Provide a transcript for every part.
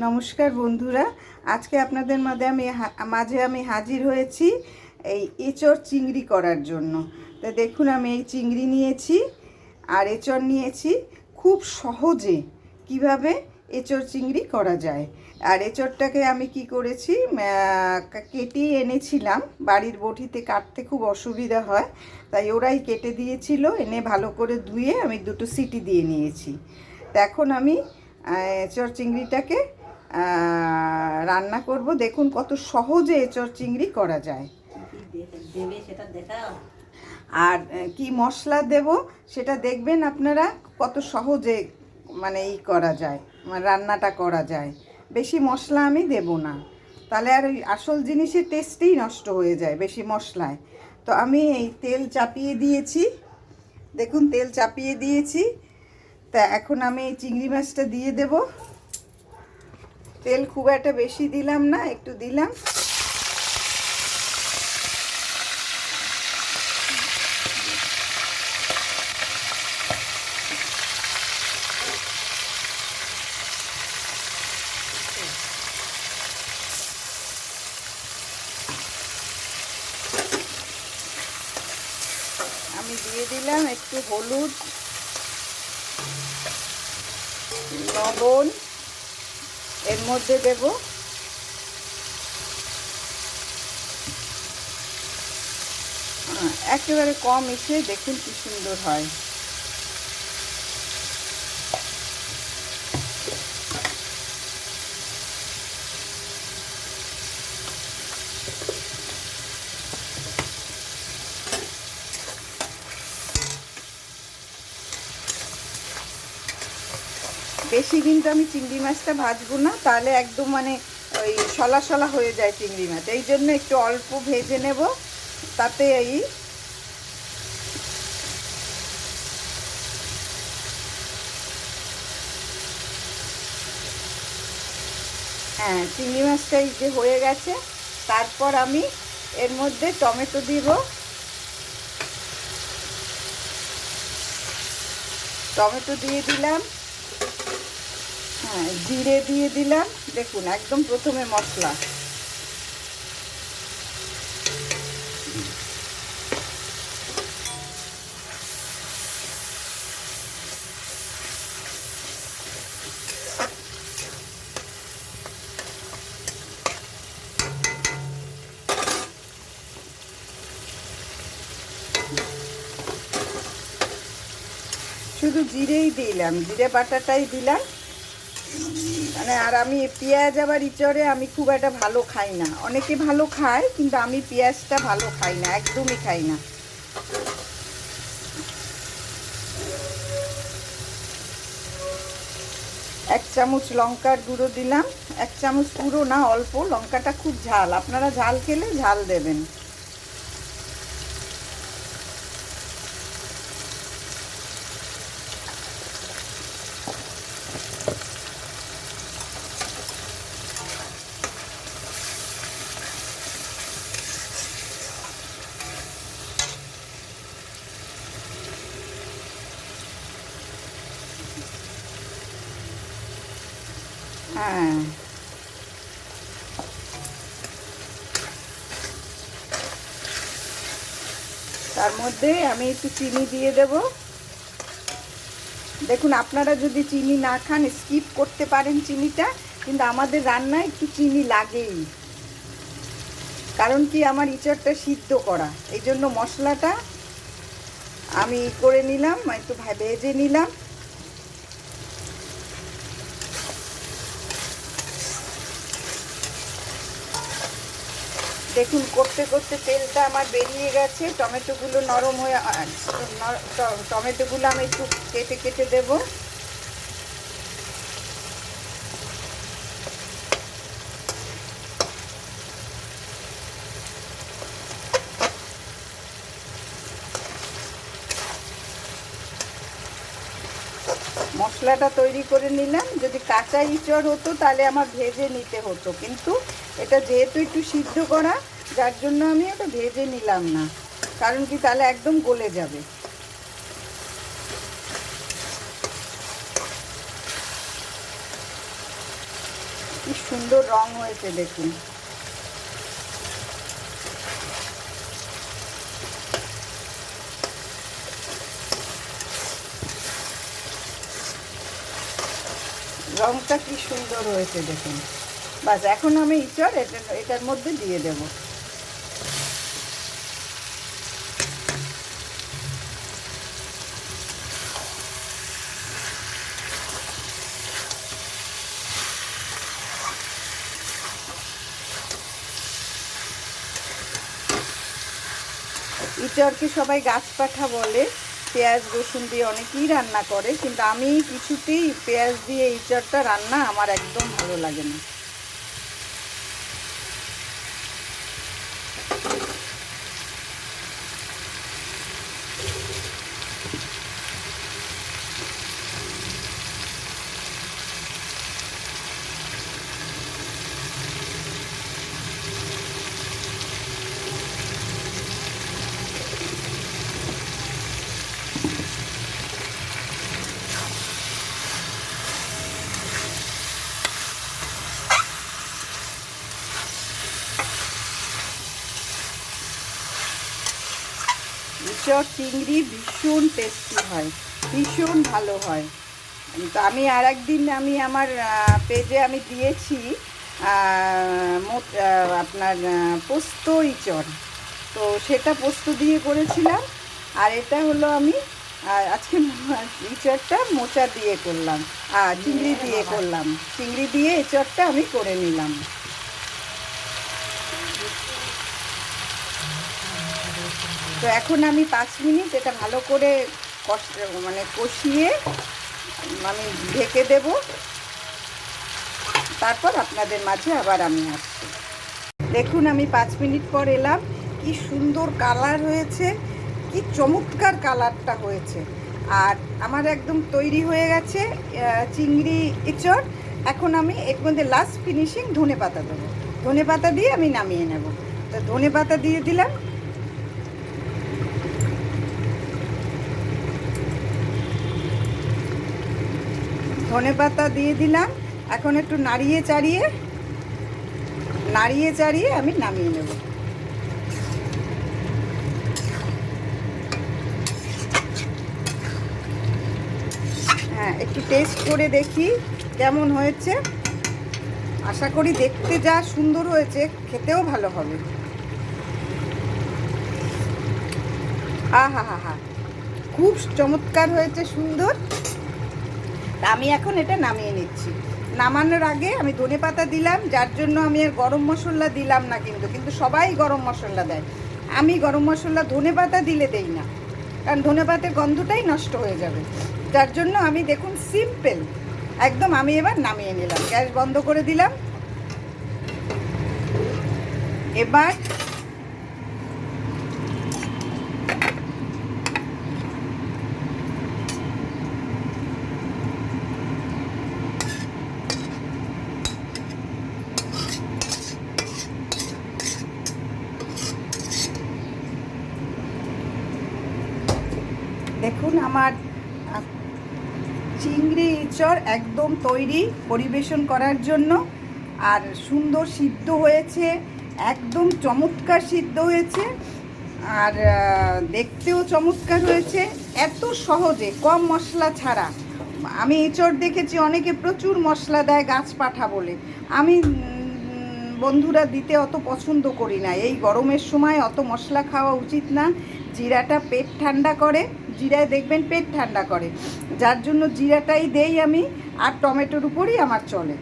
নমস্কার বন্ধুরা। আজকে আপনাদের মাঝে আমি মাঝে আমি হাজির হয়েছি এই এঁচড় চিংড়ি করার জন্য। তো দেখুন, আমি এই চিংড়ি নিয়েছি আর এঁচড় নিয়েছি খুব সহজে কীভাবে এঁচড় চিংড়ি করা যায়। আর এঁচড়টাকে আমি কি করেছি কেটে এনেছিলাম। বাড়ির বটিতে কাটতে খুব অসুবিধা হয়, তাই ওরাই কেটে দিয়েছিল। এনে ভালো করে ধুয়ে আমি দুটো সিটি দিয়ে নিয়েছি। এখন আমি এঁচড় চিংড়িটাকে রান্না করব। দেখুন কত সহজে এঁচড় চিংড়ি করা যায়। আর কি মশলা দেব সেটা দেখবেন আপনারা কত সহজে মানে ই করা যায় মানে রান্নাটা করা যায়। বেশি মশলা আমি দেব না। তাহলে আর ওই আসল জিনিসের টেস্টেই নষ্ট হয়ে যায় বেশি মশলায়। তো আমি এই তেল চাপিয়ে দিয়েছি। দেখুন তেল চাপিয়ে দিয়েছি। তা এখন আমি এই চিংড়ি মাছটা দিয়ে দেব। তেল খুব একটা বেশি দিলাম না একটু দিলাম। আমি দিয়ে দিলাম একটু হলুদ লবণ। এর মধ্যে দেব একেবারে কম এসে দেখুন কি সুন্দর হয়। বেশি কিন্তু আমি চিংড়ি মাছটা ভাজবো না, তাহলে একদম মানে ওই সলা সলা হয়ে যায় চিংড়ি মাছ। এই জন্য একটু অল্প ভেজে নেব, তাতে এই হ্যাঁ চিংড়ি মাছটা এই যে হয়ে গেছে, তারপর আমি এর মধ্যে টমেটো দিব। টমেটো দিয়ে দিলাম। হ্যাঁ জিরে দিয়ে দিলাম। দেখুন একদম প্রথমে মশলা। শুধু জিরেই দিলাম জিরে বাটাটাই দিলাম। মানে আর আমি পেঁয়াজ আবার ইচড়ে আমি খুব একটা ভালো খাই না। অনেকে ভালো খায়, কিন্তু আমি পেঁয়াজটা ভালো খাই না, একদমই খাই না। এক চামচ লঙ্কার গুঁড়ো দিলাম। এক চামচ পুরো না, অল্প। লঙ্কাটা খুব ঝাল। আপনারা ঝাল খেলে ঝাল দেবেন। হ্যাঁ। তার মধ্যে আমি একটু চিনি দিয়ে দেব। দেখুন, আপনারা যদি চিনি না খান, স্কিপ করতে পারেন চিনিটা, কিন্তু আমাদের রান্নায় একটু চিনি লাগেই। কারণ কি, আমার ইঁচড়টা সিদ্ধ করা। এই জন্য মশলাটা আমি করে নিলাম, একটু ভেজে নিলাম। দেখুন, করতে করতে তেলটা আমার বেরিয়ে গেছে, টমেটোগুলো নরম হয়ে টমেটোগুলো আমি একটু কেটে কেটে দেব। মশলাটা তৈরি করে নিলাম। যদি কাঁচা ইঁচড় হতো তাহলে আমার ভেজে নিতে হতো। কিন্তু এটা যেহেতু একটু সিদ্ধ করা, যার জন্য আমি ওটা ভেজে নিলাম না। কারণ কি? তাহলে একদম গলে যাবে। কি সুন্দর রং হয়েছে দেখুন। রংটা কি সুন্দর হয়েছে দেখুন। বাস, এখন আমি ইচড়, এটা, এটার মধ্যে দিয়ে দেব। ইচড়কে সবাই গাছ পাঠা বলে। পেঁয়াজ, রসুন দিয়ে অনেকেই রান্না করে, কিন্তু আমি কিছুতেই পেঁয়াজ দিয়ে এই চারটা রান্না আমার একদম ভালো লাগে না। ইচড় চিংড়ি, ভীষণ টেস্টি হয়, ভীষণ ভালো হয়। তো আমি আর একদিন আমি আমার পেজে আমি দিয়েছি আপনার পোস্ত ইচড়। তো সেটা পোস্ত দিয়ে করেছিলাম, আর এটা হলো আমি আজকে ইচড়টা মোচা দিয়ে করলাম আর চিংড়ি দিয়ে করলাম। চিংড়ি দিয়ে ইচড়টা আমি করে নিলাম। তো এখন আমি পাঁচ মিনিট এটা ভালো করে মানে কষিয়ে আমি ঢেকে দেব। তারপর আপনাদের মাঝে আবার আমি আসছি। দেখুন, আমি পাঁচ মিনিট পর এলাম। কি সুন্দর কালার হয়েছে, কি চমৎকার কালারটা হয়েছে। আর আমার একদম তৈরি হয়ে গেছে চিংড়ি ইচড় এখন আমি এর মধ্যে লাস্ট ফিনিশিং ধনে পাতা দেবো। ধনে পাতা দিয়ে আমি নামিয়ে নেব। তো ধনে পাতা দিয়ে দিলাম। ধনে পাতা দিয়ে দিলাম। এখন একটু নাড়িয়ে চাড়িয়ে নাড়িয়ে চাড়িয়ে আমি নামিয়ে নেব। হ্যাঁ একটু টেস্ট করে দেখি কেমন হয়েছে। আশা করি দেখতে যা সুন্দর হয়েছে, খেতেও ভালো হবে। আহা হা হা, খুব চমৎকার হয়েছে, সুন্দর। আমি এখন এটা নামিয়ে নিচ্ছি। নামানোর আগে আমি ধনে পাতা দিলাম, যার জন্য আমি আর গরম মশলা দিলাম না কিন্তু কিন্তু সবাই গরম মশলা দেয়। আমি গরম মশলা ধনে পাতা দিলে দেই না, কারণ ধনে পাতার গন্ধটাই নষ্ট হয়ে যাবে। যার জন্য আমি দেখুন সিম্পল একদম আমি এবার নামিয়ে নিলাম। গ্যাস বন্ধ করে দিলাম। এবার দেখুন আমার চিংড়ি ইঁচড় একদম তৈরি পরিবেশন করার জন্য। আর সুন্দর সিদ্ধ হয়েছে, একদম চমৎকার সিদ্ধ হয়েছে। আর দেখতেও চমৎকার হয়েছে, এত সহজে, কম মশলা ছাড়া। আমি এঁচড় দেখেছি, অনেকে প্রচুর মশলা দেয় গাছ পাঠা বলে। আমি বন্ধুরা দিতে অত পছন্দ করি না। এই গরমের সময় অত মশলা খাওয়া উচিত না। জিরাটা পেট ঠান্ডা করে। জিরায় দেখবেন পেট ঠান্ডা করে। যার জন্য জিরাটাই দেই আমি, আর টমেটোর উপরই আমার চলে।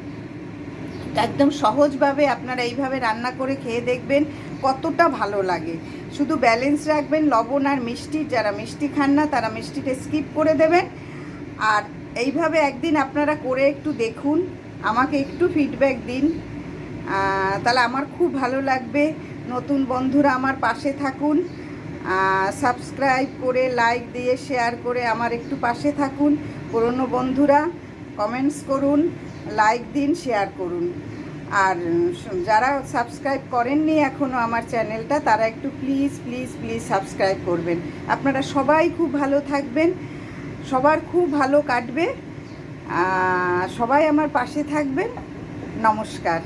একদম সহজভাবে আপনারা এইভাবে রান্না করে খেয়ে দেখবেন কতটা ভালো লাগে। শুধু ব্যালেন্স রাখবেন, লবণ আর মিষ্টি, যারা মিষ্টি খান না, তারা মিষ্টিটা স্কিপ করে দেবেন। আর এইভাবে একদিন আপনারা করে একটু দেখুন, আমাকে একটু ফিডব্যাক দিন। তাহলে আমার খুব ভালো লাগবে। নতুন বন্ধুরা আমার পাশে থাকুন। সাবস্ক্রাইব করে লাইক দিয়ে শেয়ার করে আমার একটু পাশে থাকুন, পুরনো বন্ধুরা। কমেন্টস করুন লাইক দিন শেয়ার করুন। আর যারা সাবস্ক্রাইব করেননি এখনও আমার চ্যানেলটা তারা একটু প্লিজ প্লিজ প্লিজ সাবস্ক্রাইব করবেন। আপনারা সবাই খুব ভালো থাকবেন, সবার খুব ভালো কাটবে। সবাই আমার পাশে থাকবেন। নমস্কার।